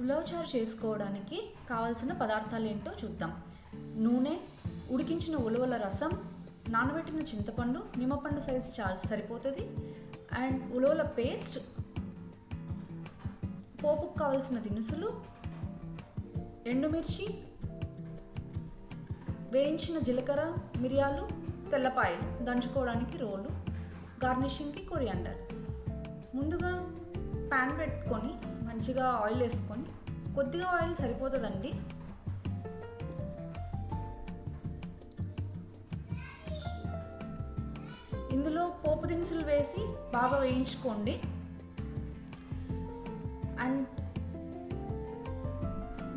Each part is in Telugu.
ఉలవచారు చేసుకోవడానికి కావలసిన పదార్థాలు ఏంటో చూద్దాం. నూనె ఉడికించిన ఉలవల రసం నానబెట్టిన చింతపండు నిమ్మపండు సైజు చాలా సరిపోతుంది. అండ్ ఉలవల పేస్ట్ పోపుకు కావలసిన దినుసులు ఎండుమిర్చి వేయించిన జీలకర్ర మిరియాలు తెల్లపాయలు దంచుకోవడానికి రోలు గార్నిషింగ్కి కొరియాండర్. ముందుగా ప్యాన్ పెట్టుకొని మంచిగా ఆయిల్ వేసుకొని కొద్దిగా ఆయిల్ సరిపోతుందండి. ఇందులో పోపు దినుసులు వేసి బాగా వేయించుకోండి. అండ్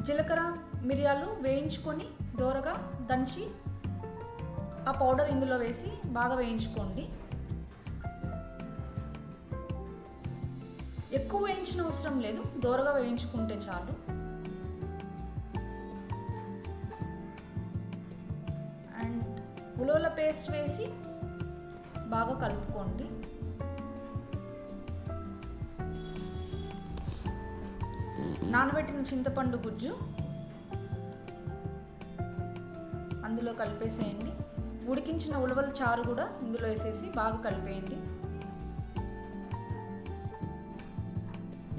జీలకర్ర మిరియాలు వేయించుకొని దోరగా దంచి ఆ పౌడర్ ఇందులో వేసి బాగా వేయించుకోండి. ఎక్కువ వేయించిన అవసరం లేదు దోరగా వేయించుకుంటే చాలు. అండ్ ఉలవల పేస్ట్ వేసి బాగా కలుపుకోండి. నానబెట్టిన చింతపండు గుజ్జు అందులో కలిపేసేయండి. ఉడికించిన ఉలవల చారు కూడా ఇందులో వేసేసి బాగా కలిపేయండి.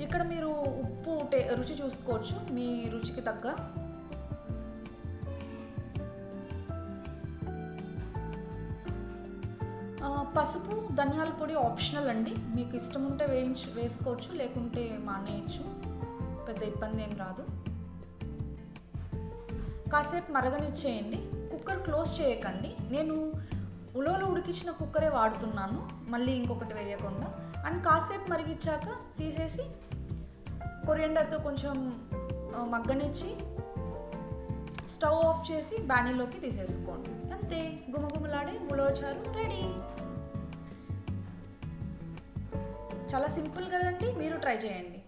ఇక్కడ మీరు ఉప్పు టే రుచి చూసుకోవచ్చు మీ రుచికి తగ్గ. పసుపు ధనియాల పొడి ఆప్షనల్ అండి. మీకు ఇష్టం ఉంటే వేయించు వేసుకోవచ్చు లేకుంటే మానేయచ్చు. పెద్ద ఇబ్బంది ఏం రాదు. కాసేపు మరగనిచ్చేయండి. కుక్కర్ క్లోజ్ చేయకండి. నేను ఉలవలు ఉడికించిన కుక్కరే వాడుతున్నాను. మళ్ళీ ఇంకొకటి వేయకుండా. అండ్ కాసేపు మరిగించాక తీసేసి కొరియండర్తో కొంచెం మగ్గనిచ్చి స్టవ్ ఆఫ్ చేసి బాణీలోకి తీసేసుకోండి. అంతే గుమగుమలాడే ఉలవచారు రెడీ. చాలా సింపుల్ కదండి మీరు ట్రై చేయండి.